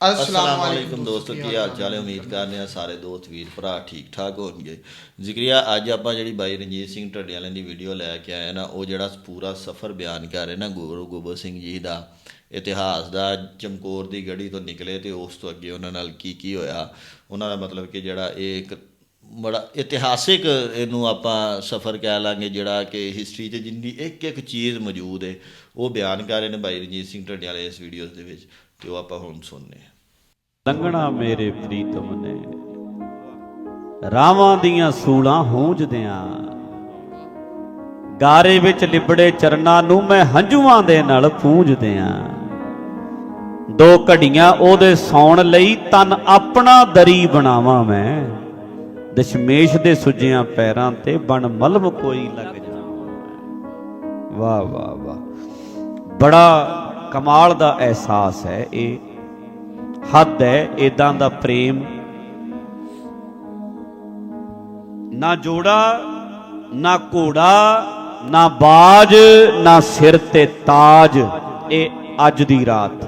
ਅਸਲਾਮ ਵਾਲੇਕੁਮ ਦੋਸਤੋ, ਕੀ ਹਾਲ ਚਾਲ ਹੈ? ਉਮੀਦ ਕਰਦੇ ਆ ਸਾਰੇ ਦੋਸਤ ਵੀਰ ਭਰਾ ਠੀਕ ਠਾਕ ਹੋਣਗੇ। ਜ਼ਿਕਰੀਆ, ਅੱਜ ਆਪਾਂ ਜਿਹੜੀ ਬਾਈ ਰਣਜੀਤ ਸਿੰਘ ਢੱਡਿਆਲਾਂ ਦੀ ਵੀਡੀਓ ਲੈ ਕੇ ਆਏ ਨਾ, ਉਹ ਜਿਹੜਾ ਪੂਰਾ ਸਫ਼ਰ ਬਿਆਨ ਕਰ ਰਹੇ ਨਾ ਗੁਰੂ ਗੋਬਿੰਦ ਸਿੰਘ ਜੀ ਦਾ, ਇਤਿਹਾਸ ਦਾ, ਚਮਕੌਰ ਦੀ ਗੜੀ ਤੋਂ ਨਿਕਲੇ ਤੇ ਉਸ ਤੋਂ ਅੱਗੇ ਉਹਨਾਂ ਨਾਲ ਕੀ ਕੀ ਹੋਇਆ। ਉਹਨਾਂ ਦਾ ਮਤਲਬ ਕਿ ਜਿਹੜਾ ਇਹ ਇੱਕ ਬੜਾ ਇਤਿਹਾਸਿਕ ਇਹਨੂੰ ਆਪਾਂ ਸਫ਼ਰ ਕਹਿ ਲਾਂਗੇ, ਜਿਹੜਾ ਕਿ ਹਿਸਟਰੀ 'ਚ ਜਿੰਨੀ ਇੱਕ ਇੱਕ ਚੀਜ਼ ਮੌਜੂਦ ਹੈ, ਉਹ ਬਿਆਨ ਕਰ ਰਹੇ ਨੇ ਬਾਈ ਰਣਜੀਤ ਸਿੰਘ ਢੱਡਿਆਲੇ ਇਸ ਵੀਡੀਓਜ਼ ਦੇ ਵਿੱਚ। ਤੇ ਉਹ ਆਪਾਂ ਹੁਣ ਸੁਣਨੇ ਲੰਘਣਾ ਮੇਰੇ ਪ੍ਰੀਤਮ ਨੇ। ਰਾਵਾਂ ਦੀਆਂ ਸੂਲਾਂ ਹੂੰਜਦਿਆਂ ਗਾਰੇ ਵਿੱਚ ਲਿਬੜੇ ਚਰਨਾਂ ਨੂੰ ਮੈਂ ਹੰਝੂਆਂ ਦੇ ਨਾਲ ਪੂੰਝਦਿਆਂ ਦੋ ਘੜੀਆਂ ਉਹਦੇ ਸੌਣ ਲਈ ਤਨ ਆਪਣਾ ਦਰੀ ਬਣਾਵਾਂ ਮੈਂ। ਦਸ਼ਮੇਸ਼ ਦੇ ਸੁੱਜਿਆਂ ਪੈਰਾਂ ਤੇ ਬਣ ਮਲਮ ਕੋਈ ਲੱਗ ਜਾਵਾਂ ਵਾਹ ਵਾਹ ਵਾਹ। ਬੜਾ ਕਮਾਲ ਦਾ ਅਹਿਸਾਸ ਹੈ ਇਹ। ਹੱਦ ਹੈ ਇਦਾਂ ਦਾ ਪ੍ਰੇਮ। ਨਾ ਜੋੜਾ, ਨਾ ਘੋੜਾ, ਨਾ ਬਾਜ, ਨਾ ਸਿਰ ਤੇ ਤਾਜ, ਇਹ ਅੱਜ ਦੀ ਰਾਤ।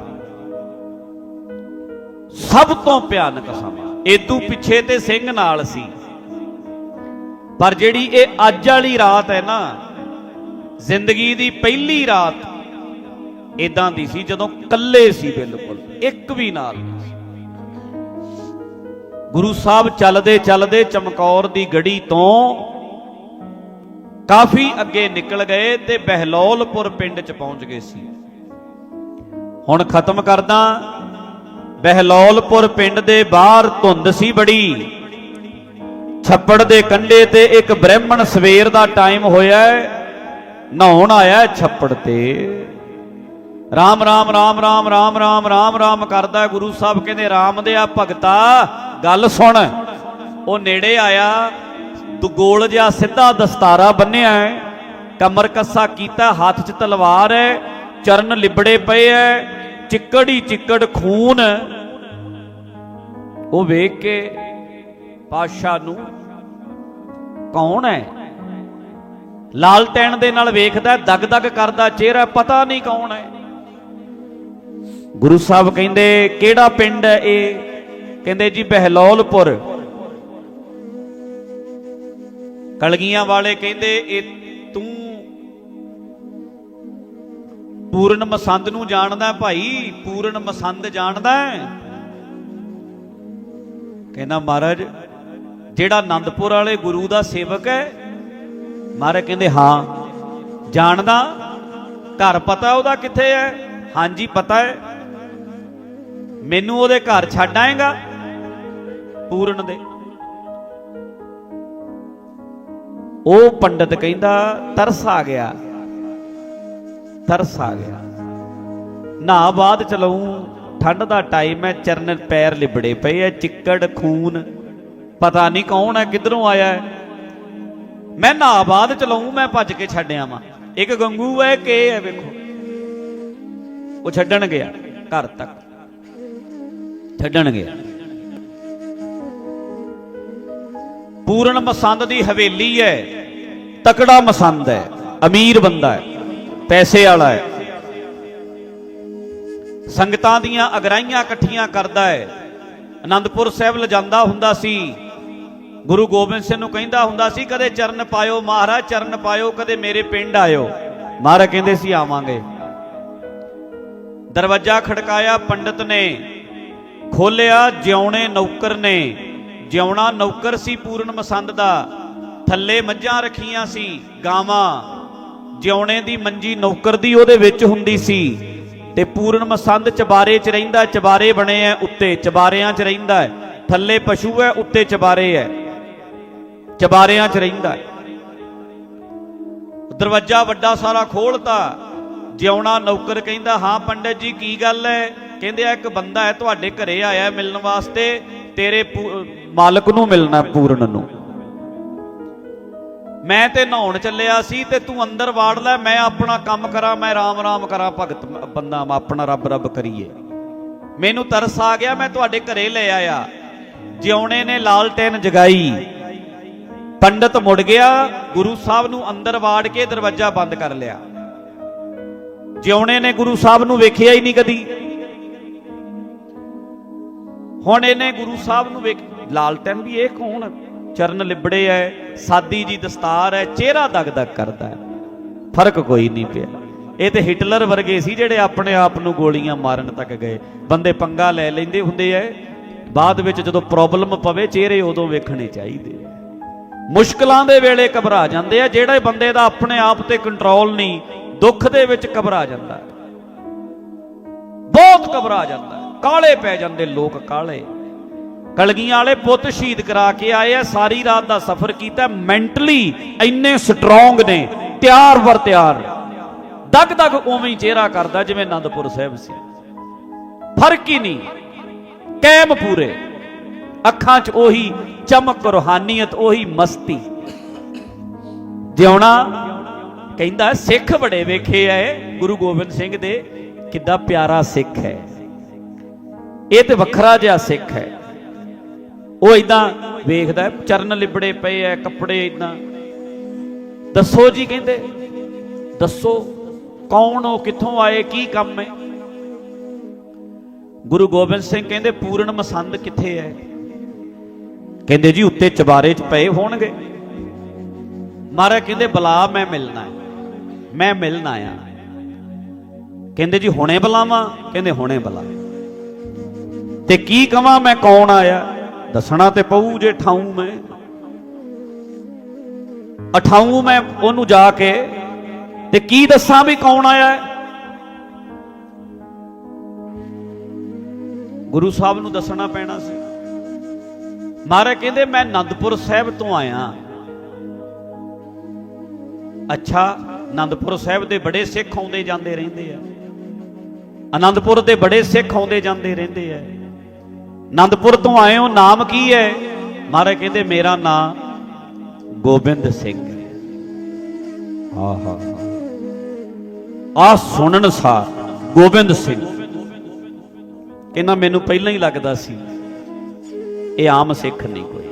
ਸਭ ਤੋਂ ਭਿਆਨਕ ਸਮਾਂ। ਇਦੋਂ ਪਿੱਛੇ ਤੇ ਸਿੰਘ ਨਾਲ ਸੀ। ਪਰ ਜਿਹੜੀ ਇਹ ਅੱਜ ਵਾਲੀ ਰਾਤ ਹੈ ਨਾ, ਜ਼ਿੰਦਗੀ ਦੀ ਪਹਿਲੀ ਰਾਤ ਇਦਾਂ ਦੀ ਸੀ ਜਦੋਂ ਕੱਲੇ ਸੀ ਬਿਲਕੁਲ, ਇੱਕ ਵੀ ਨਾਲ ਗੁਰੂ ਸਾਹਿਬ ਚੱਲਦੇ ਚੱਲਦੇ ਚਮਕੌਰ ਦੀ ਗੜੀ ਤੋਂ ਕਾਫੀ ਅੱਗੇ ਨਿਕਲ ਗਏ ਤੇ ਬਹਿਲੋਲਪੁਰ ਪਿੰਡ ਚ ਪਹੁੰਚ ਗਏ ਸੀ। ਹੁਣ ਖਤਮ ਕਰਦਾ, ਬਹਿਲੌਲਪੁਰ ਪਿੰਡ ਦੇ ਬਾਹਰ ਧੁੰਦ ਸੀ ਬੜੀ। ਛੱਪੜ ਦੇ ਕੰਢੇ ਤੇ ਇੱਕ ਬ੍ਰਾਹਮਣ ਸਵੇਰ ਦਾ ਟਾਈਮ ਹੋਇਆ ਨਹਾਉਣ ਆਇਆ ਛੱਪੜ ਤੇ। ਰਾਮ ਰਾਮ ਰਾਮ ਰਾਮ ਰਾਮ ਰਾਮ ਰਾਮ ਰਾਮ ਕਰਦਾ ਗੁਰੂ ਸਾਹਿਬ, ਕਹਿੰਦੇ ਰਾਮ ਦੇ ਆ ਭਗਤਾ, ਗੱਲ ਸੁਣ। ਉਹ ਨੇੜੇ ਆਇਆ, ਤੂੰ ਗੋਲ ਜਿਹਾ ਸਿੱਧਾ ਦਸਤਾਰਾ ਬੰਨਿਆ ਹੈ, ਕਮਰ ਕੱਸਾ ਕੀਤਾ, ਹੱਥ 'ਚ ਤਲਵਾਰ ਹੈ, ਚਰਨ ਲਿਬੜੇ ਪਏ ਹੈ, ਚਿੱਕੜ ਹੀ ਚਿੱਕੜ ਖੂਨ। ਉਹ ਵੇਖ ਕੇ ਪਾਸ਼ਾ ਨੂੰ, ਕੌਣ ਹੈ? ਲਾਲਟੈਣ ਦੇ ਨਾਲ ਵੇਖਦਾ ਦਗ ਦਗ ਕਰਦਾ ਚਿਹਰਾ, ਪਤਾ ਨਹੀਂ ਕੌਣ ਹੈ। ਗੁਰੂ ਸਾਹਿਬ ਕਹਿੰਦੇ, ਕਿਹੜਾ ਪਿੰਡ ਹੈ ਇਹ? ਕਹਿੰਦੇ ਜੀ, ਬਹਿਲੋਲਪੁਰ। ਕਲਗੀਆਂ ਵਾਲੇ ਕਹਿੰਦੇ, ਇਹ ਤੂੰ ਪੂਰਨ ਮਸੰਦ ਨੂੰ ਜਾਣਦਾ ਭਾਈ, ਪੂਰਨ ਮਸੰਦ ਜਾਣਦਾ ਕਹਿੰਦਾ, ਮਹਾਰਾਜ, ਜਿਹੜਾ ਆਨੰਦਪੁਰ ਵਾਲੇ ਗੁਰੂ ਦਾ ਸੇਵਕ ਹੈ? ਮਹਾਰਾਜ ਕਹਿੰਦੇ, ਹਾਂ, ਜਾਣਦਾ। ਘਰ ਪਤਾ ਉਹਦਾ ਕਿੱਥੇ ਹੈ? ਹਾਂਜੀ, ਪਤਾ ਹੈ। ਮੈਨੂੰ ਉਹਦੇ ਘਰ ਛੱਡ ਆਏਗਾ? ਪੂਰਨ ਦੇ। ਉਹ ਪੰਡਤ ਕਹਿੰਦਾ, ਤਰਸ ਆ ਗਿਆ। ਤਰਸ ਆ ਗਿਆ। ਨਾ ਬਾਅਦ ਚਲਾਉ ਠੰਡ ਦਾ ਟਾਈਮ ਹੈ ਚਰਨ ਪੈਰ ਲਿਬੜੇ ਪਏ ਐ, ਚਿੱਕੜ, ਖੂਨ। ਪਤਾ ਨਹੀਂ ਕੌਣ ਹੈ ਕਿੱਧਰੋਂ ਆਇਆ ਹੈ ਮੈਂ ਨਾ ਬਾਅਦ ਚਲਾਉ ਮੈਂ ਭੱਜ ਕੇ ਛੱਡਿਆ ਵਾਂ ਇੱਕ ਗੰਗੂ ਹੈ ਕਿ ਹੈ ਵੇਖੋ। ਉਹ ਛੱਡਣ ਗਿਆ, ਘਰ ਤੱਕ। ਛੱਡਣਗੇ। ਪੂਰਨ ਮਸੰਦ ਦੀ ਹਵੇਲੀ ਹੈ, ਤਕੜਾ ਮਸੰਦ ਹੈ, ਅਮੀਰ ਬੰਦਾ ਹੈ, ਪੈਸੇ ਵਾਲਾ ਹੈ। ਸੰਗਤਾਂ ਦੀਆਂ ਅਗਰਾਈਆਂ ਇਕੱਠੀਆਂ ਕਰਦਾ ਹੈ। ਅਨੰਦਪੁਰ ਸਾਹਿਬ ਲਿਜਾਂਦਾ ਹੁੰਦਾ ਸੀ। ਗੁਰੂ ਗੋਬਿੰਦ ਸਿੰਘ ਨੂੰ ਕਹਿੰਦਾ ਹੁੰਦਾ ਸੀ, ਕਦੇ ਚਰਨ ਪਾਇਓ, ਮਹਾਰਾਜ, ਚਰਨ ਪਾਇਓ, ਕਦੇ ਮੇਰੇ ਪਿੰਡ ਆਇਓ। ਮਹਾਰਾਜ ਕਹਿੰਦੇ ਸੀ, ਆਵਾਂਗੇ। ਦਰਵਾਜ਼ਾ ਖੜਕਾਇਆ ਪੰਡਤ ਨੇ। ਖੋਲਿਆ, ਜਿਉਣੇ ਨੌਕਰ ਨੇ। ਜਿਉਣਾ ਨੌਕਰ ਸੀ ਪੂਰਨ ਮਸੰਦ ਦਾ। ਥੱਲੇ ਮੱਝਾਂ ਰੱਖੀਆਂ ਸੀ, ਗਾਵਾਂ। ਜਿਉਣੇ ਦੀ ਮੰਜੀ ਨੌਕਰ ਦੀ ਉਹਦੇ ਵਿੱਚ ਹੁੰਦੀ ਸੀ। ਤੇ ਪੂਰਨ ਮਸੰਦ ਚਬਾਰੇ 'ਚ ਰਹਿੰਦਾ, ਚਬਾਰੇ ਬਣੇ ਐ ਉੱਤੇ, ਚਬਾਰਿਆਂ 'ਚ ਰਹਿੰਦਾ ਥੱਲੇ ਪਸ਼ੂ ਹੈ ਉੱਤੇ ਚਬਾਰੇ ਹੈ ਚਬਾਰਿਆਂ 'ਚ ਰਹਿੰਦਾ ਦਰਵਾਜ਼ਾ ਵੱਡਾ ਸਾਰਾ ਖੋਲਤਾ। ਜਿਉਣਾ ਨੌਕਰ ਕਹਿੰਦਾ, ਹਾਂ ਪੰਡਤ ਜੀ, ਕੀ ਗੱਲ ਹੈ? ਕਹਿੰਦੇ, ਆ ਇੱਕ ਬੰਦਾ ਹੈ, ਤੁਹਾਡੇ ਘਰੇ ਆਇਆ ਮਿਲਣ ਵਾਸਤੇ, ਤੇਰੇ ਪੂ- ਮਾਲਕ ਨੂੰ ਮਿਲਣਾ ਪੂਰਨ ਨੂੰ। ਮੈਂ ਤੇ ਨਹਾਉਣ ਚੱਲਿਆ ਸੀ ਤੇ ਤੂੰ ਅੰਦਰ ਵਾੜ ਲੈ, ਮੈਂ ਆਪਣਾ ਕੰਮ ਕਰਾਂ, ਮੈਂ ਰਾਮ ਰਾਮ ਕਰਾਂ, ਭਗਤ ਬੰਦਾ ਆਪਣਾ ਰੱਬ ਰੱਬ ਕਰੀਏ। ਮੈਨੂੰ ਤਰਸ ਆ ਗਿਆ, ਮੈਂ ਤੁਹਾਡੇ ਘਰੇ ਲੈ ਆਇਆ। ਜਿਉਣੇ ਨੇ ਲਾਲਟੈਨ ਜਗਾਈ। ਪੰਡਤ ਮੁੜ ਗਿਆ, ਗੁਰੂ ਸਾਹਿਬ ਨੂੰ ਅੰਦਰ ਵਾੜ ਕੇ ਦਰਵਾਜ਼ਾ ਬੰਦ ਕਰ ਲਿਆ। ਜਿਉਣੇ ਨੇ ਗੁਰੂ ਸਾਹਿਬ ਨੂੰ ਵੇਖਿਆ ਹੀ ਨਹੀਂ ਕਦੀ। ਹੁਣ ਇਹਨੇ ਗੁਰੂ ਸਾਹਿਬ ਨੂੰ ਵੇਖ ਲਾਲਟਨ ਵੀ ਇਹ ਕੌਣ? ਚਰਨ ਲਿਬੜੇ ਐ, ਸਾਦੀ ਜੀ ਦਸਤਾਰ ਐ, ਚਿਹਰਾ ਦਗ ਦਗ ਕਰਦਾ ਹੈ ਫ਼ਰਕ ਕੋਈ ਨਹੀਂ ਪਿਆ। ਇਹ ਤੇ ਹਿਟਲਰ ਵਰਗੇ ਸੀ ਜਿਹੜੇ ਆਪਣੇ ਆਪ ਨੂੰ ਗੋਲੀਆਂ ਮਾਰਨ ਤੱਕ ਗਏ। ਬੰਦੇ ਪੰਗਾ ਲੈ ਲੈਂਦੇ ਹੁੰਦੇ ਐ। ਬਾਅਦ ਵਿੱਚ ਜਦੋਂ ਪ੍ਰੋਬਲਮ ਪਵੇ, ਚਿਹਰੇ ਉਦੋਂ ਵੇਖਣੇ ਚਾਹੀਦੇ ਆ। ਮੁਸ਼ਕਲਾਂ ਦੇ ਵੇਲੇ ਘਬਰਾ ਜਾਂਦੇ ਆ, ਜਿਹੜੇ ਬੰਦੇ ਦਾ ਆਪਣੇ ਆਪ ਤੇ ਕੰਟਰੋਲ ਨਹੀਂ ਦੁੱਖ ਦੇ ਵਿੱਚ ਘਬਰਾ ਜਾਂਦਾ ਹੈ। ਬਹੁਤ ਘਬਰਾ ਜਾਂਦਾ ਹੈ। ਕਾਲੇ ਪੈ ਜਾਂਦੇ ਲੋਕ ਕਾਲੇ। ਕਲਗੀਆਂ ਵਾਲੇ ਪੁੱਤ ਸ਼ਹੀਦ ਕਰਾ ਕੇ ਆਏ ਆ, ਸਾਰੀ ਰਾਤ ਦਾ ਸਫ਼ਰ ਕੀਤਾ, ਮੈਂਟਲੀ ਇੰਨੇ ਸਟਰੋਂਗ ਨੇ, ਤਿਆਰ ਵਰ ਤਿਆਰ। ਦਗ ਦਗ ਉਵੇਂ ਹੀ ਚਿਹਰਾ ਕਰਦਾ, ਜਿਵੇਂ ਆਨੰਦਪੁਰ ਸਾਹਿਬ ਸੀ। ਫ਼ਰਕ ਹੀ ਨਹੀਂ। ਕੈਮ ਪੂਰੇ। ਅੱਖਾਂ 'ਚ ਉਹੀ ਚਮਕ, ਰੋਹਾਨੀਅਤ, ਉਹੀ ਮਸਤੀ। ਜਿਉਣਾ ਕਹਿੰਦਾ, ਸਿੱਖ ਬੜੇ ਵੇਖੇ ਐ, ਗੁਰੂ ਗੋਬਿੰਦ ਸਿੰਘ ਦੇ, ਕਿੱਦਾਂ ਪਿਆਰਾ ਸਿੱਖ ਹੈ। ਇਹ ਤੇ ਵੱਖਰਾ ਜਿਹਾ ਸਿੱਖ ਹੈ। ਉਹ ਇਦਾਂ ਵੇਖਦਾ, ਚਰਨ ਲਿਬੜੇ ਪਏ ਐ, ਕੱਪੜੇ ਇਦਾਂ ਦੱਸੋ ਜੀ ਕਹਿੰਦੇ, ਦੱਸੋ ਕੌਣ ਹੋ ਕਿੱਥੋਂ ਆਏ, ਕੀ ਕੰਮ ਹੈ ਗੁਰੂ ਗੋਬਿੰਦ ਸਿੰਘ ਕਹਿੰਦੇ, ਪੂਰਨ ਮਸੰਦ ਕਿੱਥੇ ਹੈ ਕਹਿੰਦੇ ਜੀ, ਉੱਤੇ ਚਬਾਰੇ 'ਚ ਪਏ ਹੋਣਗੇ। ਮਹਾਰਾਜ ਕਹਿੰਦੇ, ਬੁਲਾ ਮੈਂ ਮਿਲਣਾ ਹੈ ਮੈਂ ਮਿਲਣ ਆਇਆ। ਕਹਿੰਦੇ ਜੀ, ਹੁਣੇ ਬੁਲਾਵਾਂ? ਕਹਿੰਦੇ, ਹੁਣੇ ਬੁਲਾ। ਤੇ ਕੀ ਕਵਾਂ, ਮੈਂ ਕੌਣ ਆਇਆ? ਦੱਸਣਾ ਤੇ ਪਊ ਜੇ ਠਾਉਂ ਮੈਂ। ਅਠਾਉਂ ਮੈਂ ਉਹਨੂੰ ਜਾ ਕੇ ਤੇ ਕੀ ਦੱਸਾਂ ਵੀ ਕੌਣ ਆਇਆ? ਗੁਰੂ ਸਾਹਿਬ ਨੂੰ ਦੱਸਣਾ ਪੈਣਾ ਸੀ। ਮਹਾਰਾਜ ਕਹਿੰਦੇ, ਮੈਂ ਅਨੰਦਪੁਰ ਸਾਹਿਬ ਤੋਂ ਆਇਆ। ਅੱਛਾ ਆਨੰਦਪੁਰ ਸਾਹਿਬ ਦੇ ਬੜੇ ਸਿੱਖ ਆਉਂਦੇ ਜਾਂਦੇ ਰਹਿੰਦੇ ਆ। ਆਨੰਦਪੁਰ ਦੇ ਬੜੇ ਸਿੱਖ ਆਉਂਦੇ ਜਾਂਦੇ ਰਹਿੰਦੇ ਆ। ਆਨੰਦਪੁਰ ਤੋਂ ਆਏ ਹੋ, ਨਾਮ ਕੀ ਹੈ? ਮਹਾਰਾਜ ਕਹਿੰਦੇ, ਮੇਰਾ ਨਾਮ ਗੋਬਿੰਦ ਸਿੰਘ ਹੈ। ਆਹਾ। ਆ ਸੁਣਨ ਸਾਰ ਗੋਬਿੰਦ ਸਿੰਘ। ਕਹਿੰਦਾ, ਮੈਨੂੰ ਪਹਿਲਾਂ ਹੀ ਲੱਗਦਾ ਸੀ, ਇਹ ਆਮ ਸਿੱਖ ਨਹੀਂ ਕੋਈ।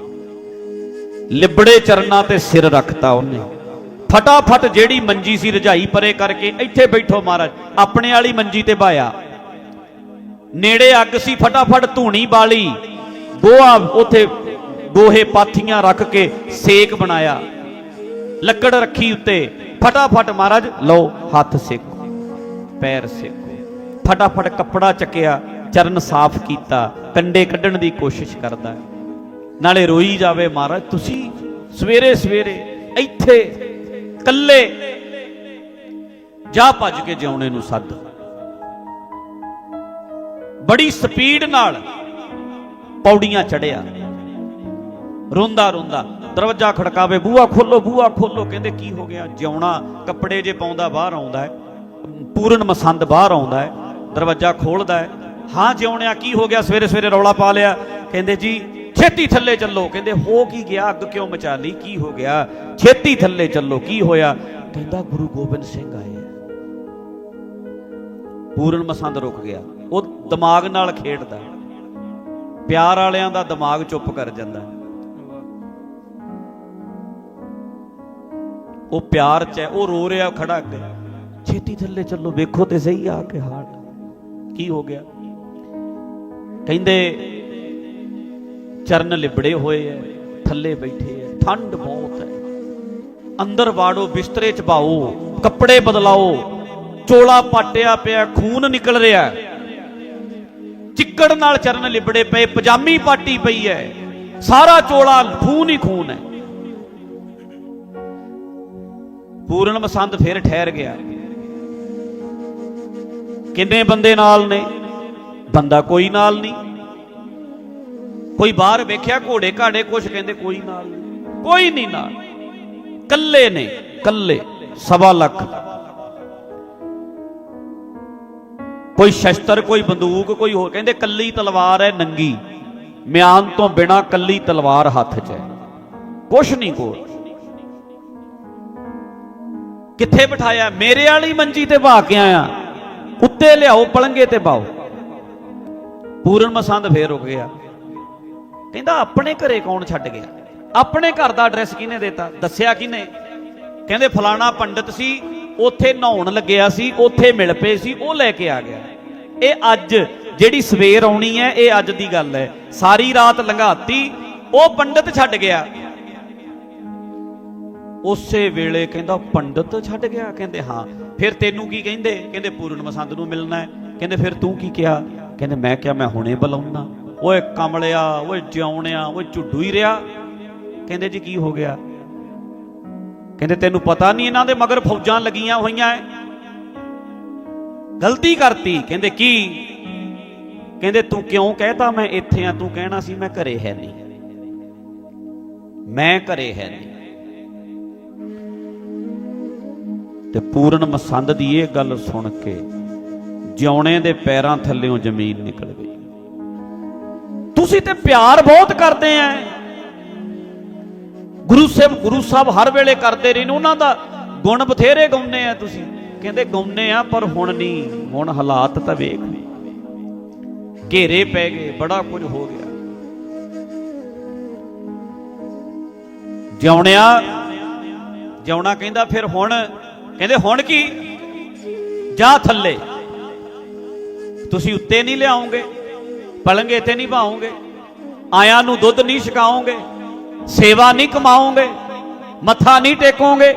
ਲਿਬੜੇ ਚਰਨਾਂ ਤੇ ਸਿਰ ਰੱਖਤਾ ਉਹਨੇ। ਫਟਾਫਟ ਜਿਹੜੀ ਮੰਜੀ ਸੀ ਰਜਾਈ ਪਰੇ ਕਰਕੇ ਇੱਥੇ ਬੈਠੋ ਮਹਾਰਾਜ, ਆਪਣੇ ਵਾਲੀ ਮੰਜੀ ਤੇ ਬਾਇਆ। ਨੇੜੇ ਅੱਗ ਸੀ, ਫਟਾਫਟ ਧੂਣੀ ਬਾਲੀ। ਗੋਹਾ ਉਥੇ ਗੋਹੇ ਪਾਥੀਆਂ ਰੱਖ ਕੇ ਸੇਕ ਬਣਾਇਆ। ਲੱਕੜ ਰੱਖੀ ਉੱਤੇ। ਫਟਾਫਟ ਮਹਾਰਾਜ, ਲਓ, ਹੱਥ ਸੇਕੋ, ਪੈਰ ਸੇਕੋ। ਫਟਾਫਟ ਕੱਪੜਾ ਚੱਕਿਆ, ਚਰਨ ਸਾਫ਼ ਕੀਤਾ, ਕੰਡੇ ਕੱਢਣ ਦੀ ਕੋਸ਼ਿਸ਼ ਕਰਦਾ। ਨਾਲੇ ਰੋਈ ਜਾਵੇ ਮਹਾਰਾਜ, ਤੁਸੀਂ ਸਵੇਰੇ ਸਵੇਰੇ ਇੱਥੇ ਕੱਲੇ ਜਾ ਭੱਜ ਕੇ ਜਿਉਣੇ ਨੂੰ ਸੱਦ। ਬੜੀ ਸਪੀਡ ਨਾਲ ਪੌੜੀਆਂ ਚੜਿਆ ਰੋਂਦਾ ਰੋਂਦਾ ਦਰਵਾਜ਼ਾ ਖੜਕਾਵੇ, ਬੂਹਾ ਖੋਲੋ ਬੂਹਾ ਖੋਲੋ। ਕਹਿੰਦੇ, ਕੀ ਹੋ ਗਿਆ? ਜਿਉਣਾ ਕੱਪੜੇ ਜੇ ਪਾਉਂਦਾ, ਬਾਹਰ ਆਉਂਦਾ ਹੈ। ਪੂਰਨ ਮਸੰਦ ਬਾਹਰ ਆਉਂਦਾ ਹੈ। ਦਰਵਾਜ਼ਾ ਖੋਲਦਾ ਹੈ। ਹਾਂ, ਜਿਉਣਿਆ, ਕੀ ਹੋ ਗਿਆ? ਸਵੇਰੇ ਸਵੇਰੇ ਰੌਲਾ ਪਾ ਲਿਆ। ਕਹਿੰਦੇ, ਜੀ ਛੇਤੀ ਥੱਲੇ ਚੱਲੋ। ਕਹਿੰਦੇ, ਹੋ ਕੀ ਗਿਆ? ਅੱਗ ਕਿਉਂ ਮਚਾ ਲਈ? ਕੀ ਹੋ ਗਿਆ? ਛੇਤੀ ਥੱਲੇ ਚੱਲੋ। ਕੀ ਹੋਇਆ? ਕਹਿੰਦਾ, ਗੁਰੂ ਗੋਬਿੰਦ ਸਿੰਘ ਆਏ ਪੂਰਨ ਮਸੰਦ ਰੁਕ ਗਿਆ। ਉਹ ਦਿਮਾਗ ਨਾਲ ਖੇਡਦਾ। ਪਿਆਰ ਵਾਲਿਆਂ ਦਾ ਦਿਮਾਗ ਚੁੱਪ ਕਰ ਜਾਂਦਾ। ਉਹ ਪਿਆਰ ਚ ਹੈ। ਉਹ ਰੋ ਰਿਹਾ ਖੜਾ ਅੱਗੇ। ਛੇਤੀ ਥੱਲੇ ਚੱਲੋ। ਵੇਖੋ ਤੇ ਸਹੀ ਆ ਕੇ ਹਾਲ। ਕੀ ਹੋ ਗਿਆ? ਕਹਿੰਦੇ ਚਰਨ ਲਿਬੜੇ ਹੋਏ ਐ, ਥੱਲੇ ਬੈਠੇ ਐ, ਠੰਡ ਬਹੁਤ ਹੈ ਅੰਦਰ ਵਾੜੋ, ਬਿਸਤਰੇ ਚ ਪਾਓ ਕੱਪੜੇ ਬਦਲਾਓ, ਚੋਲਾ ਪਾਟਿਆ ਪਿਆ, ਖੂਨ ਨਿਕਲ ਰਿਹਾ ਚਿੱਕੜ ਨਾਲ ਚਰਨ ਲਿਬੜੇ ਪਏ, ਪਜਾਮੀ ਪਾਟੀ ਪਈ ਐ। ਸਾਰਾ ਚੋਲਾ ਖੂਨ ਹੀ ਖੂਨ ਹੈ ਪੂਰਨ ਮਸੰਦ ਫਿਰ ਠਹਿਰ ਗਿਆ। ਕਿੰਨੇ ਬੰਦੇ ਨਾਲ ਨੇ? ਬੰਦਾ ਕੋਈ ਨਾਲ ਨਹੀਂ। ਕੋਈ ਬਾਹਰ ਵੇਖਿਆ, ਘੋੜੇ ਘਾੜੇ ਕੁਛ ਕਹਿੰਦੇ, ਕੋਈ ਨਾਲ ਕੋਈ ਨਹੀਂ ਨਾਲ। ਕੱਲੇ ਨੇ ਕੱਲੇ ਸਵਾ ਲੱਖ। ਕੋਈ ਸ਼ਸਤਰ, ਕੋਈ ਬੰਦੂਕ, ਕੋਈ ਹੋਰ। ਕਹਿੰਦੇ ਕੱਲੀ ਤਲਵਾਰ ਹੈ ਨੰਗੀ। ਮਿਆਨ ਤੋਂ ਬਿਨਾ ਕੱਲੀ ਤਲਵਾਰ ਹੱਥ 'ਚ ਹੈ। ਕੁਛ ਨਹੀਂ ਕੋਲ। ਕਿੱਥੇ ਬਿਠਾਇਆ? ਮੇਰੇ ਵਾਲੀ ਮੰਜੀ ਤੇ ਬਾ ਕੇ ਆਇਆ। ਉੱਤੇ ਲਿਆਓ, ਪਲੰਗੇ ਤੇ ਪਾਓ। ਪੂਰਨ ਮਸੰਦ ਫੇਰ ਰੁਕ ਗਿਆ। ਕਹਿੰਦਾ ਆਪਣੇ ਘਰੇ ਕੌਣ ਛੱਡ ਗਿਆ? ਆਪਣੇ ਘਰ ਦਾ ਐਡਰੈਸ ਕਿਹਨੇ ਦਿੱਤਾ? ਦੱਸਿਆ ਕਿਹਨੇ? ਕਹਿੰਦੇ ਫਲਾਣਾ ਪੰਡਤ ਸੀ, ਉੱਥੇ ਨਹਾਉਣ ਲੱਗਿਆ ਸੀ, ਉੱਥੇ ਮਿਲ ਪਏ ਸੀ, ਉਹ ਲੈ ਕੇ ਆ ਗਿਆ। ਇਹ ਅੱਜ ਜਿਹੜੀ ਸਵੇਰ ਆਉਣੀ ਹੈ, ਇਹ ਅੱਜ ਦੀ ਗੱਲ ਹੈ। ਸਾਰੀ ਰਾਤ ਲੰਘਾਤੀ, ਉਹ ਪੰਡਤ ਛੱਡ ਗਿਆ। ਉਸੇ ਵੇਲੇ ਕਹਿੰਦਾ ਪੰਡਤ ਛੱਡ ਗਿਆ। ਕਹਿੰਦੇ ਹਾਂ, ਫਿਰ ਤੈਨੂੰ ਕੀ ਕਹਿੰਦੇ? ਕਹਿੰਦੇ ਪੂਰਨ ਮਸੰਦ ਨੂੰ ਮਿਲਣਾ ਹੈ। ਕਹਿੰਦੇ ਫਿਰ ਤੂੰ ਕੀ ਕਿਹਾ? ਕਹਿੰਦੇ ਮੈਂ ਕਿਹਾ ਮੈਂ ਹੁਣੇ ਬੁਲਾਉਣਾ। ਓਏ ਕਮਲਿਆ, ਓਏ ਜਿਉਣਿਆ, ਓਏ ਝੁੱਡੂ ਹੀ ਰਿਹਾ ਕਹਿੰਦੇ ਜੀ ਕੀ ਹੋ ਗਿਆ? ਕਹਿੰਦੇ ਤੈਨੂੰ ਪਤਾ ਨਹੀਂ ਇਹਨਾਂ ਦੇ ਮਗਰ ਫੌਜਾਂ ਲੱਗੀਆਂ ਹੋਈਆਂ ਐ। ਗਲਤੀ ਕਰਤੀ। ਕਹਿੰਦੇ ਕੀ? ਕਹਿੰਦੇ ਤੂੰ ਕਿਉਂ ਕਹਿਤਾ ਮੈਂ ਇੱਥੇ ਆ? ਤੂੰ ਕਹਿਣਾ ਸੀ ਮੈਂ ਘਰੇ ਹੈ ਨਹੀਂ। ਮੈਂ ਘਰੇ ਹੈ ਨਹੀਂ। ਤੇ ਪੂਰਨ ਮਸੰਦ ਦੀ ਇਹ ਗੱਲ ਸੁਣ ਕੇ ਜਿਉਣੇ ਦੇ ਪੈਰਾਂ ਥੱਲੇੋਂ ਜ਼ਮੀਨ ਨਿਕਲ ਗਈ। ਤੁਸੀਂ ਤੇ ਪਿਆਰ ਬਹੁਤ ਕਰਦੇ ਐ। ਗੁਰੂ ਸਾਹਿਬ ਗੁਰੂ ਸਾਹਿਬ ਹਰ ਵੇਲੇ ਕਰਦੇ ਰਹੇ ਨੇ ਉਹਨਾਂ ਦਾ ਗੁਣ ਬਥੇਰੇ ਗਾਉਂਦੇ ਆ ਤੁਸੀਂ। ਕਹਿੰਦੇ ਗਾਉਂਦੇ ਆ, ਪਰ ਹੁਣ ਨਹੀਂ ਹੁਣ ਹਾਲਾਤ ਤਾਂ ਵੇਖ। ਘੇਰੇ ਪੈ ਗਏ, ਬੜਾ ਕੁਝ ਹੋ ਗਿਆ। ਜਿਉਣਿਆ, ਜਿਉਣਾ ਕਹਿੰਦਾ ਫਿਰ ਹੁਣ, ਕਹਿੰਦੇ ਹੁਣ ਕੀ? ਜਾ ਥੱਲੇ। ਤੁਸੀਂ ਉੱਤੇ ਨਹੀਂ ਲਿਆਉਂਗੇ। ਪਲੰਗੇ ਤੇ ਨਹੀਂ ਪਾਉਂਗੇ ਆਇਆਂ ਨੂੰ ਦੁੱਧ ਨਹੀਂ ਛਕਾਓਗੇ। ਸੇਵਾ ਨਹੀਂ ਕਮਾਓਗੇ। ਮੱਥਾ ਨਹੀਂ ਟੇਕੋਗੇ।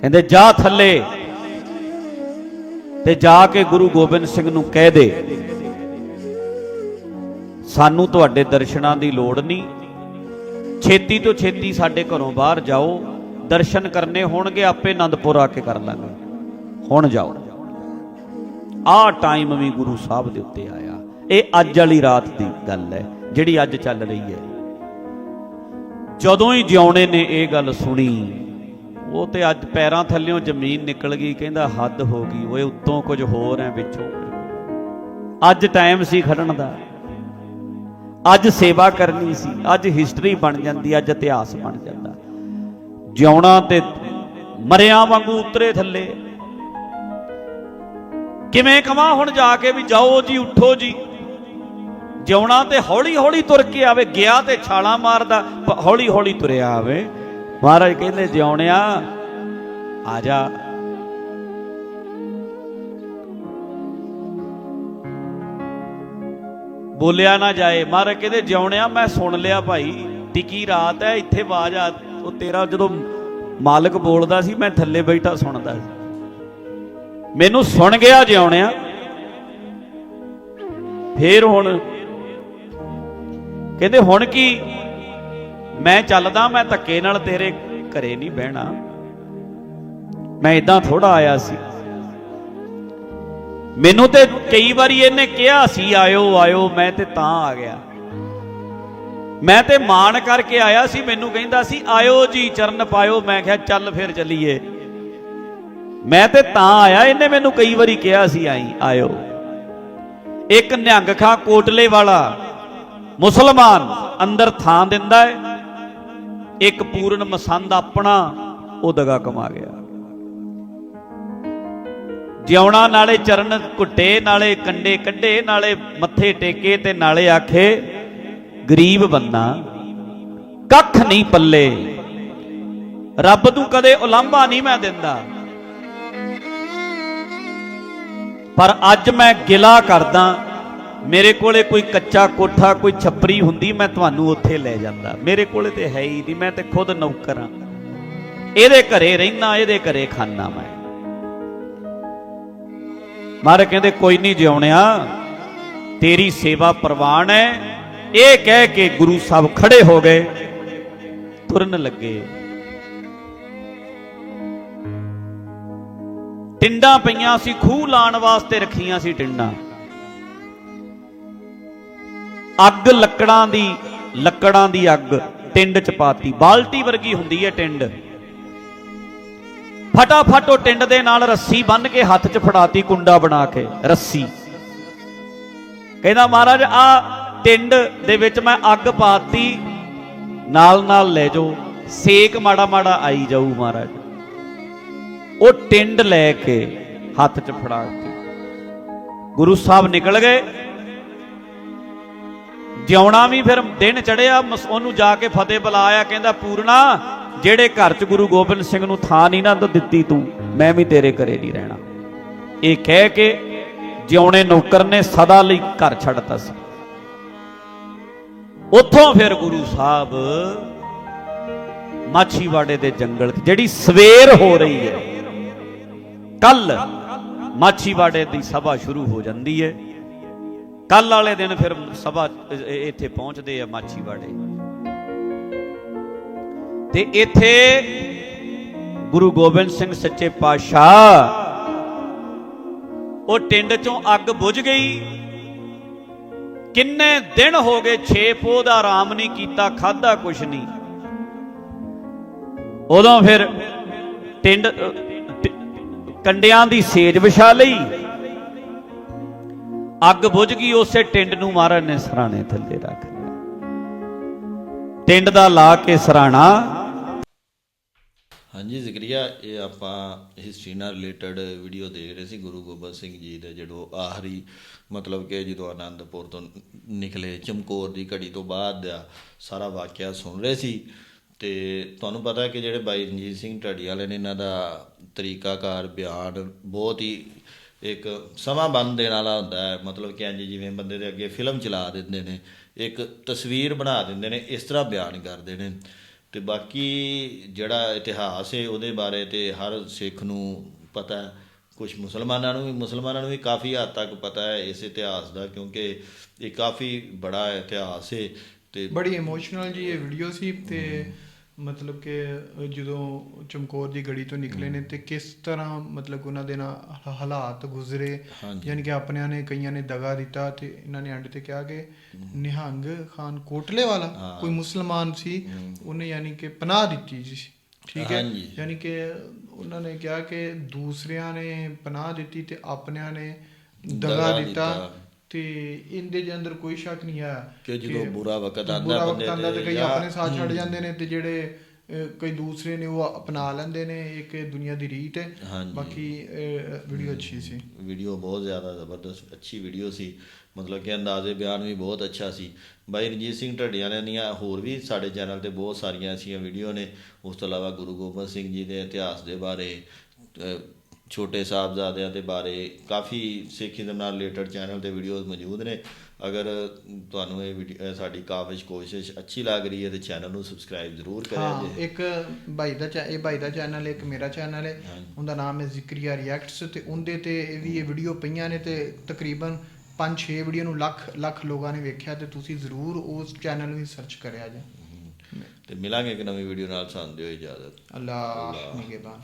ਕਹਿੰਦੇ, ਜਾ ਥੱਲੇ ਤੇ ਜਾ ਕੇ ਗੁਰੂ ਗੋਬਿੰਦ ਸਿੰਘ ਨੂੰ ਕਹਿ ਦੇ। ਸਾਨੂੰ ਤੁਹਾਡੇ ਦਰਸ਼ਨਾਂ ਦੀ ਲੋੜ ਨਹੀਂ। ਛੇਤੀ ਤੋਂ ਛੇਤੀ ਸਾਡੇ ਘਰੋਂ ਬਾਹਰ ਜਾਓ। ਦਰਸ਼ਨ ਕਰਨੇ ਹੋਣਗੇ, ਆਪੇ ਆਨੰਦਪੁਰ ਆ ਕੇ ਕਰ ਲਾਂਗੇ। ਹੁਣ ਜਾਓ। ਆਹ ਟਾਈਮ ਵੀ ਗੁਰੂ ਸਾਹਿਬ ਦੇ ਉੱਤੇ ਆਇਆ। ਇਹ ਅੱਜ ਵਾਲੀ ਰਾਤ ਦੀ ਗੱਲ ਹੈ, ਜਿਹੜੀ ਅੱਜ ਚੱਲ ਰਹੀ ਹੈ। ਜਦੋਂ ਹੀ ਜਿਉਣੇ ਨੇ ਇਹ ਗੱਲ ਸੁਣੀ, ਉਹ ਤੇ ਅੱਜ ਪੈਰਾਂ ਥੱਲਿਓਂ ਜ਼ਮੀਨ ਨਿਕਲ ਗਈ, ਕਹਿੰਦਾ, ਹੱਦ ਹੋ ਗਈ, ਓਏ, ਉੱਤੋਂ ਕੁਝ ਹੋਰ ਹੈ ਵਿੱਚੋਂ। ਅੱਜ ਟਾਈਮ ਸੀ ਖੜਨ ਦਾ। ਅੱਜ ਸੇਵਾ ਕਰਨੀ ਸੀ, ਅੱਜ ਹਿਸਟਰੀ ਬਣ ਜਾਂਦੀ, ਅੱਜ ਇਤਿਹਾਸ ਬਣ ਜਾਂਦਾ। ਜਿਉਣਾ ਤੇ ਮਰਿਆਂ ਵਾਂਗੂ ਉਤਰੇ ਥੱਲੇ। ਕਿਵੇਂ ਕਵਾਂ ਹੁਣ ਜਾ ਕੇ ਵੀ ਜਾਓ ਜੀ, ਉੱਠੋ ਜੀ। ਜਿਉਣਾ ਤੇ ਹੌਲੀ ਹੌਲੀ ਤੁਰ ਕੇ ਆਵੇ, ਗਿਆ ਤੇ ਛਾਲਾਂ ਮਾਰਦਾ ਹੌਲੀ ਹੌਲੀ ਤੁਰਿਆ ਆਵੇ। ਮਹਾਰਾਜ ਕਹਿੰਦੇ, ਜਿਉਣਿਆ, ਆ ਜਾ। ਬੋਲਿਆ ਨਾ ਜਾਏ। ਮਹਾਰਾਜ ਕਹਿੰਦੇ, ਜਿਉਣਿਆ, ਮੈਂ ਸੁਣ ਲਿਆ ਭਾਈ। ਟਿੱਕੀ ਰਾਤ ਹੈ, ਇੱਥੇ ਆਵਾਜ਼ ਆ। ਉਹ ਤੇਰਾ ਜਦੋਂ ਮਾਲਕ ਬੋਲਦਾ ਸੀ, ਮੈਂ ਥੱਲੇ ਬੈਠਾ ਸੁਣਦਾ ਸੀ। ਮੈਨੂੰ ਸੁਣ ਗਿਆ ਜਿਉਣਿਆ। ਫੇਰ ਹੁਣ ਕਹਿੰਦੇ, ਹੁਣ ਕੀ? ਮੈਂ ਚੱਲਦਾ, ਮੈਂ ਧੱਕੇ ਨਾਲ ਤੇਰੇ ਘਰੇ ਨਹੀਂ ਬਹਿਣਾ। ਮੈਂ ਇਦਾਂ ਥੋੜਾ ਆਇਆ ਸੀ। ਮੈਨੂੰ ਤੇ ਕਈ ਵਾਰੀ ਇਹਨੇ ਕਿਹਾ ਸੀ, ਆਇਓ ਆਇਓ, ਮੈਂ ਤੇ ਤਾਂ ਆ ਗਿਆ। ਮੈਂ ਤੇ ਮਾਣ ਕਰਕੇ ਆਇਆ ਸੀ, ਮੈਨੂੰ ਕਹਿੰਦਾ ਸੀ, ਆਇਓ ਜੀ, ਚਰਨ ਪਾਇਓ। ਮੈਂ ਕਿਹਾ, ਚੱਲ ਫਿਰ ਚੱਲੀਏ। ਮੈਂ ਤੇ ਤਾਂ ਆਇਆ, ਇਹਨੇ ਮੈਨੂੰ ਕਈ ਵਾਰੀ ਕਿਹਾ ਸੀ, ਆਈ, ਆਇਓ। ਇੱਕ ਨਿਹੰਗ ਖਾਂ ਕੋਟਲੇ ਵਾਲਾ ਮੁਸਲਮਾਨ ਅੰਦਰ ਥਾਂ ਦਿੰਦਾ ਹੈ ਇੱਕ ਪੂਰਨ ਮਸੰਦ ਆਪਣਾ ਉਹ ਦਗਾ ਕਮਾ ਗਿਆ। ਜਿਉਣਾ ਨਾਲੇ ਚਰਨ ਘੁੱਟੇ, ਨਾਲੇ ਕੰਡੇ ਕੱਢੇ, ਨਾਲੇ ਮੱਥੇ ਟੇਕੇ ਤੇ ਨਾਲੇ ਆਖੇ, ਗਰੀਬ ਬੰਦਾ, ਕੱਖ ਨਹੀਂ ਪੱਲੇ। ਰੱਬ ਨੂੰ ਕਦੇ ਉਲਾਂਭਾ ਨਹੀਂ ਮੈਂ ਦਿੰਦਾ। ਪਰ ਅੱਜ ਮੈਂ ਗਿਲਾ ਕਰਦਾ, ਮੇਰੇ ਕੋਲੇ ਕੋਈ ਕੱਚਾ ਕੋਠਾ, ਕੋਈ ਛੱਪਰੀ ਹੁੰਦੀ, ਮੈਂ ਤੁਹਾਨੂੰ ਉੱਥੇ ਲੈ ਜਾਂਦਾ। ਮੇਰੇ ਕੋਲੇ ਤੇ ਹੈ ਹੀ ਨਹੀਂ, ਮੈਂ ਤੇ ਖੁਦ ਨੌਕਰ ਹਾਂ। ਇਹਦੇ ਘਰੇ ਰਹਿਣਾ ਇਹਦੇ ਘਰੇ ਖਾਣਾ ਮੈਂ। ਮਾਰੇ ਕਹਿੰਦੇ, ਕੋਈ ਨਹੀਂ ਜਿਉਣਿਆ, ਤੇਰੀ ਸੇਵਾ ਪ੍ਰਵਾਨ ਹੈ। ਇਹ ਕਹਿ ਕੇ ਗੁਰੂ ਸਾਹਿਬ ਖੜੇ ਹੋ ਗਏ, ਤੁਰਨ ਲੱਗੇ। ਟਿੰਡਾਂ ਪਈਆਂ ਸੀ, ਖੂਹ ਲਾਣ ਵਾਸਤੇ ਰੱਖੀਆਂ ਸੀ ਟਿੰਡਾਂ। ਅੱਗ ਲੱਕੜਾਂ ਦੀ ਲੱਕੜਾਂ ਦੀ ਅੱਗ ਟਿੰਡ ਚ ਪਾਤੀ। ਬਾਲਟੀ ਵਰਗੀ ਹੁੰਦੀ ਹੈ ਟਿੰਡ। ਫਟਾਫਟ ਉਹ ਟਿੰਡ ਦੇ ਨਾਲ ਰੱਸੀ ਬੰਨ ਕੇ ਹੱਥ 'ਚ ਫੜਾਤੀ ਕੁੰਡਾ ਬਣਾ ਕੇ, ਰੱਸੀ। ਕਹਿੰਦਾ, ਮਹਾਰਾਜ, ਆ ਟਿੰਡ ਦੇ ਵਿੱਚ ਮੈਂ ਅੱਗ ਪਾਤੀ। ਨਾਲ ਨਾਲ ਲੈ ਜਾਓ। ਸੇਕ ਮਾੜਾ ਮਾੜਾ ਆਈ ਜਾਊ, ਮਹਾਰਾਜ। ਉਹ ਟਿੰਡ ਲੈ ਕੇ ਹੱਥ 'ਚ ਫੜਾ ਕੇ ਗੁਰੂ ਸਾਹਿਬ ਨਿਕਲ ਗਏ। ਜਿਉਣਾ ਵੀ ਫਿਰ ਦਿਨ ਚੜਿਆ ਉਹਨੂੰ ਜਾ ਕੇ ਫਤਿਹ ਬੁਲਾਇਆ, ਕਹਿੰਦਾ ਪੂਰਨਾ ਜਿਹੜੇ ਘਰ 'ਚ ਗੁਰੂ ਗੋਬਿੰਦ ਸਿੰਘ ਨੂੰ ਥਾਂ ਨਹੀਂ ਨਾ ਦਿੱਤੀ ਤੂੰ, ਮੈਂ ਵੀ ਤੇਰੇ ਘਰੇ ਨਹੀਂ ਰਹਿਣਾ। ਇਹ ਕਹਿ ਕੇ ਜਿਉਣੇ ਨੌਕਰ ਨੇ ਸਦਾ ਲਈ ਘਰ ਛੱਡਤਾ ਸੀ। ਉੱਥੋਂ ਫਿਰ ਗੁਰੂ ਸਾਹਿਬ ਮਾਛੀਵਾੜੇ ਦੇ ਜੰਗਲ ਜਿਹੜੀ ਸਵੇਰ ਹੋ ਰਹੀ ਹੈ ਕੱਲ ਮਾਛੀਵਾੜੇ ਦੀ ਸਭਾ ਸ਼ੁਰੂ ਹੋ ਜਾਂਦੀ ਹੈ ਕੱਲ ਵਾਲੇ ਦਿਨ ਫਿਰ ਸਭਾ ਇੱਥੇ ਪਹੁੰਚਦੇ ਆ ਮਾਛੀਵਾੜੇ। ਤੇ ਇੱਥੇ ਗੁਰੂ ਗੋਬਿੰਦ ਸਿੰਘ ਸੱਚੇ ਪਾਤਸ਼ਾਹ, ਉਹ ਟਿੰਡ ਚੋਂ ਅੱਗ ਬੁਝ ਗਈ। ਕਿੰਨੇ ਦਿਨ ਹੋ ਗਏ ਛੇ ਪੋਹ ਦਾ ਆਰਾਮ ਨਹੀਂ ਕੀਤਾ ਖਾਦਾ ਕੁਛ ਨਹੀਂ। ਉਦੋਂ ਫਿਰ ਟਿੰਡ ਕੰਡਿਆਂ ਦੀ ਸੇਜ ਵਿਛਾ ਲਈ। ਅੱਗ ਬੁਝ ਗਈ, ਉਸੇ ਟਿੰਡ ਨੂੰ ਮਹਾਰਾਜ ਨੇ ਸਰਾਣੇ ਥੱਲੇ ਰੱਖ ਲਿਆ। ਟਿੰਡ ਦਾ ਲਾ ਕੇ ਸਰਾਣਾ। ਹਾਂਜੀ, ਜ਼ਿਕਰੀਆ, ਇਹ ਆਪਾਂ ਹਿਸਟਰੀ ਨਾਲ ਰਿਲੇਟਡ ਵੀਡੀਓ ਦੇਖ ਰਹੇ ਸੀ ਗੁਰੂ ਗੋਬਿੰਦ ਸਿੰਘ ਜੀ ਦੇ, ਜਦੋਂ ਆਖਰੀ ਮਤਲਬ ਕਿ ਜਦੋਂ ਆਨੰਦਪੁਰ ਤੋਂ ਨਿਕਲੇ, ਚਮਕੌਰ ਦੀ ਘੜੀ ਤੋਂ ਬਾਅਦ ਦਾ ਸਾਰਾ ਵਾਕਿਆ ਸੁਣ ਰਹੇ ਸੀ। ਅਤੇ ਤੁਹਾਨੂੰ ਪਤਾ ਕਿ ਜਿਹੜੇ ਬਾਈ ਰਣਜੀਤ ਸਿੰਘ ਢੱਡੀ ਵਾਲੇ ਨੇ ਇਹਨਾਂ ਦਾ ਤਰੀਕਾਕਾਰ, ਬਿਆਨ ਬਹੁਤ ਹੀ ਇੱਕ ਸਮਾਂ ਬੰਨ ਦੇਣ ਵਾਲਾ ਹੁੰਦਾ ਹੈ। ਮਤਲਬ ਕਿ ਇੰਜ ਜਿਵੇਂ ਬੰਦੇ ਦੇ ਅੱਗੇ ਫਿਲਮ ਚਲਾ ਦਿੰਦੇ ਨੇ, ਇੱਕ ਤਸਵੀਰ ਬਣਾ ਦਿੰਦੇ ਨੇ, ਇਸ ਤਰ੍ਹਾਂ ਬਿਆਨ ਕਰਦੇ ਨੇ। ਤੇ ਬਾਕੀ ਜਿਹੜਾ ਇਤਿਹਾਸ ਹੈ ਉਹਦੇ ਬਾਰੇ ਤੇ ਹਰ ਸਿੱਖ ਨੂੰ ਪਤਾ ਹੈ। ਕੁਝ ਮੁਸਲਮਾਨਾਂ ਨੂੰ ਵੀ, ਮੁਸਲਮਾਨਾਂ ਨੂੰ ਵੀ ਕਾਫੀ ਹੱਦ ਤੱਕ ਪਤਾ ਹੈ ਇਸ ਇਤਿਹਾਸ ਦਾ, ਕਿਉਂਕਿ ਇਹ ਕਾਫੀ ਬੜਾ ਇਤਿਹਾਸ ਹੈ ਤੇ ਬੜੀ ਇਮੋਸ਼ਨਲ ਜੀ ਇਹ ਵੀਡੀਓ ਸੀ ਤੇ ਮਤਲਬ ਕਿ ਜਦੋਂ ਚਮਕੌਰ ਦੀ ਗੜੀ ਤੋਂ ਨਿਕਲੇ ਨੇ ਤੇ ਕਿਸ ਤਰ੍ਹਾਂ ਮਤਲਬ ਉਹਨਾਂ ਦੇ ਨਾਲ ਹਾਲਾਤ ਗੁਜ਼ਰੇ। ਯਾਨੀ ਕਿ ਆਪਣਿਆਂ ਨੇ ਕਈਆਂ ਨੇ ਦਗਾ ਦਿੱਤਾ ਤੇ ਇਹਨਾਂ ਨੇ ਐਂਡ ਤੇ ਕਿਹਾ ਕਿ ਨਿਹੰਗ ਖਾਨ ਕੋਟਲੇ ਵਾਲਾ ਕੋਈ ਮੁਸਲਮਾਨ ਸੀ ਉਹਨੇ ਯਾਨੀ ਕਿ ਪਨਾਹ ਦਿੱਤੀ ਜੀ। ਠੀਕ ਹੈ। ਯਾਨੀ ਕਿ ਉਹਨਾਂ ਨੇ ਕਿਹਾ ਕਿ ਦੂਸਰਿਆਂ ਨੇ ਪਨਾਹ ਦਿੱਤੀ ਤੇ ਆਪਣਿਆਂ ਨੇ ਦਗਾ ਦਿੱਤਾ। ਤੇ ਇਹਦੇ ਦੇ ਅੰਦਰ ਕੋਈ ਸ਼ੱਕ ਨਹੀਂ ਹੈ ਕਿ ਜਦੋਂ ਬੁਰਾ ਵਕਤ ਵਕਤ ਬੰਦੇ ਤੇ ਤੇ ਕਈ ਆਪਣੇ ਸਾਥ ਛੱਡ ਜਾਂਦੇ ਨੇ ਤੇ ਜਿਹੜੇ ਕਈ ਦੂਸਰੇ ਨੇ ਉਹ ਅਪਣਾ ਲੈਂਦੇ ਨੇ ਇੱਕ ਦੁਨੀਆ ਦੀ ਰੀਤ ਹੈ। ਬਾਕੀ ਵੀਡੀਓ ਅੱਛੀ ਸੀ। ਵੀਡੀਓ ਬਹੁਤ ਜ਼ਿਆਦਾ ਜ਼ਬਰਦਸਤ ਅੱਛੀ ਵੀਡੀਓ ਸੀ। ਮਤਲਬ ਕਿ ਅੰਦਾਜ਼ੇ ਬਿਆਨ ਵੀ ਬਹੁਤ ਅੱਛਾ ਸੀ। ਬਾਈ ਰਣਜੀਤ ਸਿੰਘ ਢੱਡੀਆਂ ਦੀਆਂ ਹੋਰ ਵੀ ਸਾਡੇ ਚੈਨਲ ਤੇ ਬਹੁਤ ਸਾਰੀਆਂ ਐਸੀਆਂ ਵੀਡੀਓ ਨੇ। ਉਸ ਤੋਂ ਇਲਾਵਾ ਗੁਰੂ ਗੋਬਿੰਦ ਸਿੰਘ ਜੀ ਦੇ ਇਤਿਹਾਸ ਦੇ ਬਾਰੇ ਛੋਟੇ ਸਾਹਿਬਜ਼ਾਦਿਆਂ ਦੇ ਬਾਰੇ ਕਾਫੀ ਸਿੱਖੀ ਦੇ ਨਾਲ ਰਿਲੇਟਡ ਚੈਨਲ ਤੇ ਵੀਡੀਓਜ਼ ਮੌਜੂਦ ਨੇ। ਅਗਰ ਤੁਹਾਨੂੰ ਇਹ ਸਾਡੀ ਕਾਫਿਸ਼ ਕੋਸ਼ਿਸ਼ ਅੱਛੀ ਲੱਗ ਰਹੀ ਹੈ ਤੇ ਚੈਨਲ ਨੂੰ ਸਬਸਕ੍ਰਾਈਬ ਜ਼ਰੂਰ ਕਰਿਆ ਹਾਂ ਜੇ। ਇੱਕ ਭਾਈ ਦਾ ਇਹ ਭਾਈ ਦਾ ਚੈਨਲ ਇੱਕ ਮੇਰਾ ਚੈਨਲ ਹੈ। ਉਹਦਾ ਨਾਮ ਹੈ ਜ਼ਿਕਰੀਆ ਰਿਐਕਟਸ ਤੇ ਉਹਦੇ ਤੇ ਇਹ ਵੀ ਇਹ ਵੀਡੀਓ ਪਈਆਂ ਨੇ ਤੇ ਤਕਰੀਬਨ 5-6 ਵੀਡੀਓ ਨੂੰ ਲੱਖ ਲੱਖ ਲੋਕਾਂ ਨੇ ਵੇਖਿਆ ਤੇ ਤੁਸੀਂ ਜ਼ਰੂਰ ਉਸ ਚੈਨਲ ਨੂੰ ਸਰਚ ਕਰਿਆ ਜੇ। ਤੇ ਮਿਲਾਂਗੇ ਇੱਕ ਨਵੀਂ ਵੀਡੀਓ ਨਾਲ ਸਾਨੂੰ ਦਿਓ ਇਜਾਜ਼ਤ। ਅੱਲਾਹ ਨਿਗਹਿਬਾਨ